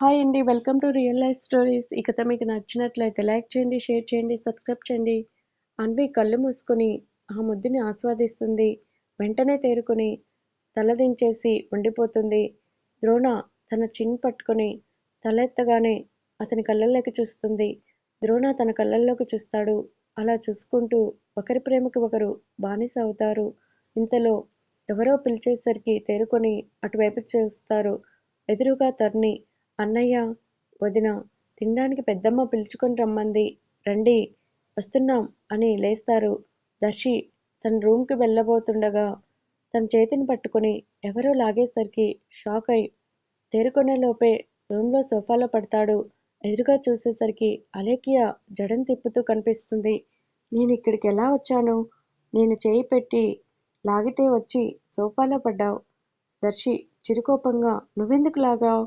Hi అండి welcome to real life stories. ఈ కథ మీకు నచ్చినట్లయితే లైక్ చేయండి షేర్ చేయండి సబ్స్క్రైబ్ చేయండి. అన్వి కళ్ళు మూసుకొని ఆ ముద్దుని ఆస్వాదిస్తుంది. వెంటనే తేరుకొని తలదించేసి ఉండిపోతుంది. ద్రోణ తన చిన్ పట్టుకొని తలెత్తగానే అతని కళ్ళల్లోకి చూస్తుంది. ద్రోణ తన కళ్ళల్లోకి చూస్తాడు. అలా చూసుకుంటూ ఒకరి ప్రేమకి ఒకరు బానిస అవుతారు. ఇంతలో ఎవరో పిలిచేసరికి తేరుకొని అటువైపు చూస్తారు. ఎదురుగా తర్ని అన్నయ్య వదిన తినడానికి పెద్దమ్మ పిలుచుకొని రమ్మంది. రండి వస్తున్నాం అని లేస్తారు. దర్శి తన రూమ్కి వెళ్ళబోతుండగా తన చేతిని పట్టుకొని ఎవరో లాగేసరికి షాక్ అయి తేరుకునే లోపే రూమ్లో సోఫాలో పడతాడు. ఎదురుగా చూసేసరికి అలేకియా జడను తిప్పుతూ కనిపిస్తుంది. నేను ఇక్కడికి ఎలా వచ్చాను? నేను చేయి పెట్టి లాగితే వచ్చి సోఫాలో పడ్డావు దర్శి చిరుకోపంగా నువ్వెందుకు లాగావు?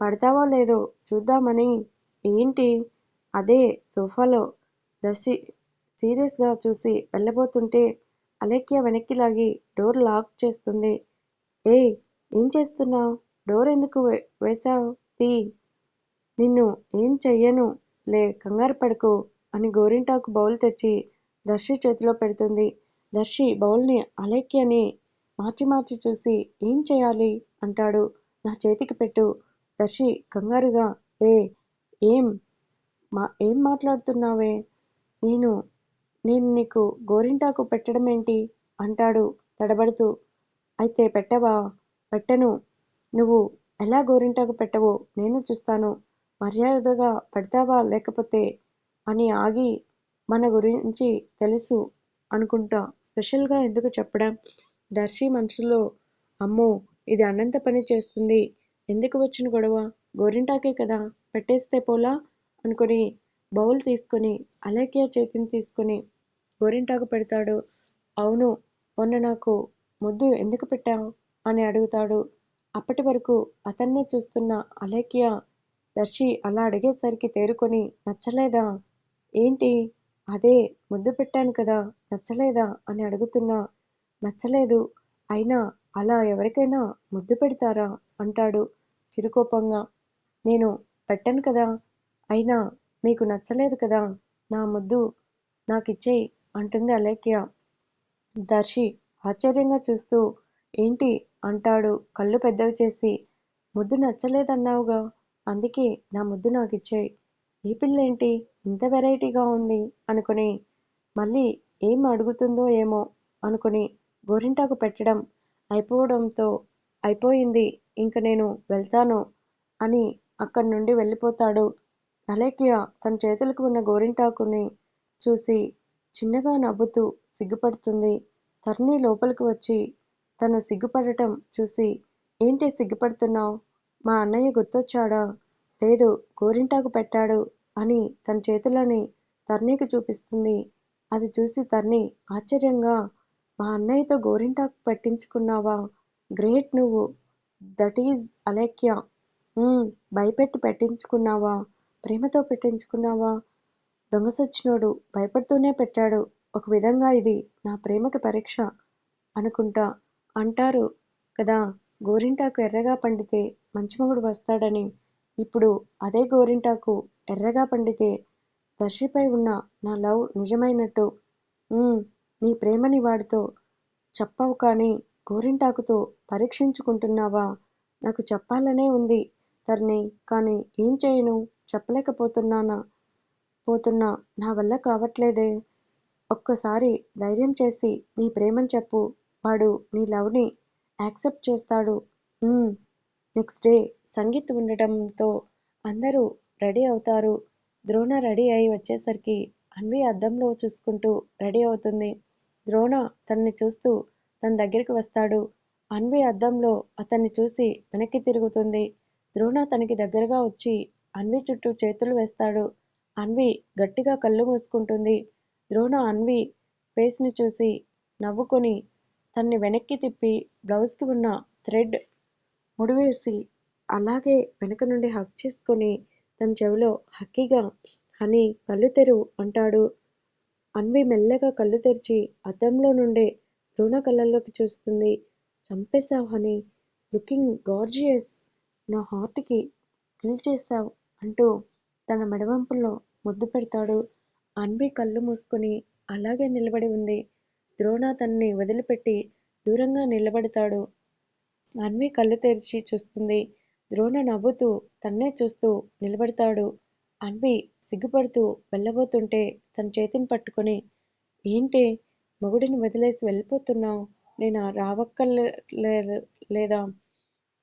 పడతావో లేదో చూద్దామని ఏంటి? అదే సోఫాలో దర్శి సీరియస్గా చూసి వెళ్ళబోతుంటే అలేఖ్య వెనక్కి లాగి డోర్ లాక్ చేస్తుంది. ఏ ఏం చేస్తున్నావు? డోర్ ఎందుకు వేసావు తీ. నిన్ను ఏం చెయ్యను? లే కంగారు పడకు అని గోరింటాకు బౌల్ తెచ్చి దర్శి చేతిలో పెడుతుంది. దర్శి బౌల్ని అలేఖ్యని మార్చి మార్చి చూసి ఏం చేయాలి? అంటాడు. నా చేతికి పెట్టు. దర్శి కంగారుగా ఏ ఏం? మా ఏం మాట్లాడుతున్నావే? నేను నేను నీకు గోరింటాకు పెట్టడం ఏంటి అంటాడు తడబడుతూ. అయితే పెట్టవా? పెట్టను. నువ్వు ఎలా గోరింటాకు పెట్టవో నేను చూస్తాను. మర్యాదగా పెడతావా లేకపోతే? అని ఆగి మన గురించి తెలుసు అనుకుంటా. స్పెషల్గా ఎందుకు చెప్పడం? దర్శి మనసులో అమ్మో ఇది అనంత పని చేస్తుంది. ఎందుకు వచ్చిన గొడవ? గోరింటాకే కదా? పెట్టేస్తే పోలా? అనుకుని బౌల్ తీసుకొని అలేఖ్య చేతిని తీసుకొని గోరింటాకు పెడతాడు. అవును మొన్న నాకు ముద్దు ఎందుకు పెట్టావు అని అడుగుతాడు. అప్పటి వరకు అతన్నే చూస్తున్న అలేఖ్య దర్శి అలా అడిగేసరికి తేరుకొని నచ్చలేదా? ఏంటి? అదే ముద్దు పెట్టాను కదా నచ్చలేదా? అని అడుగుతున్నా. నచ్చలేదు. అయినా అలా ఎవరికైనా ముద్దు పెడతారా? అంటాడు. చిరుకోపంగా నేను పెట్టను కదా అయినా మీకు నచ్చలేదు కదా నా ముద్దు నాకిచ్చేయి అంటుంది అలేఖ్య. దర్శి ఆశ్చర్యంగా చూస్తూ ఏంటి అంటాడు కళ్ళు పెద్దవి చేసి ముద్దు నచ్చలేదన్నావుగా అందుకే నా ముద్దు నాకు నాకిచ్చేయి. ఈ పిల్లేంటి ఇంత వెరైటీగా ఉంది అనుకుని మళ్ళీ ఏం అడుగుతుందో ఏమో అనుకుని గోరింటాకు పెట్టడం అయిపోవడంతో అయిపోయింది ఇంక నేను వెళ్తాను అని అక్కడి నుండి వెళ్ళిపోతాడు. అలేఖ్య తన చేతులకు ఉన్న గోరింటాకుని చూసి చిన్నగా నవ్వుతూ సిగ్గుపడుతుంది. తర్ని లోపలికి వచ్చి తను సిగ్గుపడటం చూసి ఏంటి సిగ్గుపడుతున్నావు? మా అన్నయ్య గుర్తొచ్చాడా? లేదు గోరింటాకు పెట్టాడు అని తన చేతులని తర్నీకి చూపిస్తుంది. అది చూసి తర్ని ఆశ్చర్యంగా మా అన్నయ్యతో గోరింటాకు పెట్టించుకున్నావా? గ్రేట్ నువ్వు. That is Alekhya. భయపెట్టి పెట్టించుకున్నావా? ప్రేమతో పెట్టించుకున్నావా? దొంగసచ్చినోడు భయపడుతూనే పెట్టాడు. ఒక విధంగా ఇది నా ప్రేమకి పరీక్ష అనుకుంటా. అంటారు కదా గోరింటాకు ఎర్రగా పండితే మంచి మొగుడు వస్తాడని. ఇప్పుడు అదే గోరింటాకు ఎర్రగా పండితే దర్శిపై ఉన్న నా లవ్ నిజమైనట్టు. నీ ప్రేమని వాడితో చెప్పవు కానీ గోరింటాకుతో పరీక్షించుకుంటున్నావా? నాకు చెప్పాలనే ఉంది తర్ని కానీ ఏం చేయను? చెప్పలేకపోతున్నానా? పోతున్నా నా వల్ల కావట్లేదే. ఒక్కసారి ధైర్యం చేసి నీ ప్రేమని చెప్పు. వాడు నీ లవ్ని యాక్సెప్ట్ చేస్తాడు. నెక్స్ట్ డే సంగీత్ ఉండటంతో అందరూ రెడీ అవుతారు. ద్రోణ రెడీ అయి వచ్చేసరికి అన్వి అద్దంలో చూసుకుంటూ రెడీ అవుతుంది. ద్రోణ తనని చూస్తూ తన దగ్గరికి వస్తాడు. అన్వి అద్దంలో అతన్ని చూసి వెనక్కి తిరుగుతుంది. ద్రోణ తనకి దగ్గరగా వచ్చి అన్వి చుట్టూ చేతులు వేస్తాడు. అన్వి గట్టిగా కళ్ళు మూసుకుంటుంది. ద్రోణ అన్వి ఫేస్ని చూసి నవ్వుకొని తన్ని వెనక్కి తిప్పి బ్లౌజ్కి ఉన్న థ్రెడ్ ముడివేసి అలాగే వెనక నుండి హక్ చేసుకొని తన చెవిలో హక్కీగా హనీ కళ్ళు తెరువు అంటాడు. అన్వి మెల్లగా కళ్ళు తెరిచి అద్దంలో నుండే ద్రోణ కళ్ళల్లోకి చూస్తుంది చంపేశావు హనీ లుకింగ్ గార్జియస్ నా హార్ట్కి పిలిచేశావ్ అంటూ తన మెడవంపుల్లో ముద్దు పెడతాడు. అన్వి కళ్ళు మూసుకొని అలాగే నిలబడి ఉంది. ద్రోణ తన్ని వదిలిపెట్టి దూరంగా నిలబడతాడు. అన్వి కళ్ళు తెరిచి చూస్తుంది. ద్రోణ నవ్వుతూ తన్నే చూస్తూ నిలబడతాడు. అన్వి సిగ్గుపడుతూ వెళ్ళబోతుంటే తన చేతిని పట్టుకొని ఏంటి మొగుడిని వదిలేసి వెళ్ళిపోతున్నావు నేను రావక్కర్లేదా?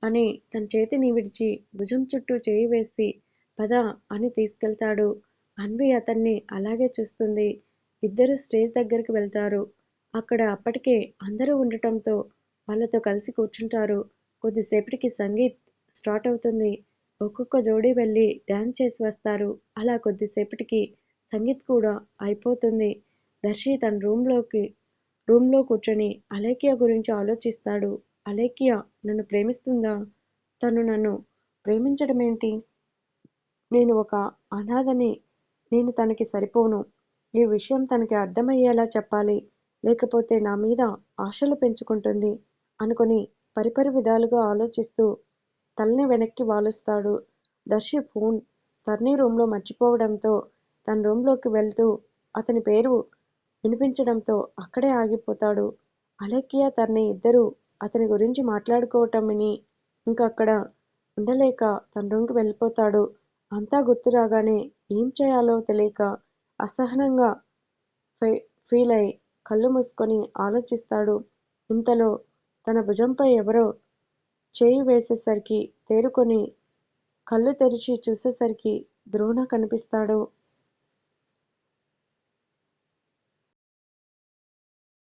అని తన చేతిని విడిచి భుజం చుట్టూ చేయి వేసి పద అని తీసుకెళ్తాడు. అన్వి అతన్ని అలాగే చూస్తుంది. ఇద్దరు స్టేజ్ దగ్గరికి వెళ్తారు. అక్కడ అప్పటికే అందరూ ఉండటంతో వాళ్ళతో కలిసి కూర్చుంటారు. కొద్దిసేపటికి సంగీత్ స్టార్ట్ అవుతుంది. ఒక్కొక్క జోడీ వెళ్ళి డ్యాన్స్ చేసి వస్తారు. అలా కొద్దిసేపటికి సంగీత్ కూడా అయిపోతుంది. దర్శి తన రూమ్లోకి రూమ్లో కూర్చొని అలేఖ్య గురించి ఆలోచిస్తాడు. అలేఖ్య నన్ను ప్రేమిస్తుందా? తను నన్ను ప్రేమించడం ఏంటి నేను ఒక అనాథని నేను తనకి సరిపోను. ఈ విషయం తనకి అర్థమయ్యేలా చెప్పాలి. లేకపోతే నా మీద ఆశలు పెంచుకుంటుంది అనుకుని పరిపరి విధాలుగా ఆలోచిస్తూ తలని వెనక్కి వాలుస్తాడు. దర్శి ఫోన్ తర్నీ రూమ్లో మర్చిపోవడంతో తన రూమ్లోకి వెళ్తూ అతని పేరు వినిపించడంతో అక్కడే ఆగిపోతాడు. అలేఖ్య తన్ని ఇద్దరూ అతని గురించి మాట్లాడుకోవటం విని ఇంక అక్కడ ఉండలేక తన రూమ్కి వెళ్ళిపోతాడు. అంతా గుర్తురాగానే ఏం చేయాలో తెలియక అసహనంగా ఫీల్ అయి కళ్ళు మూసుకొని ఆలోచిస్తాడు. ఇంతలో తన భుజంపై ఎవరో చేయి వేసేసరికి తేరుకొని కళ్ళు తెరిచి చూసేసరికి ద్రోణ కనిపిస్తాడు.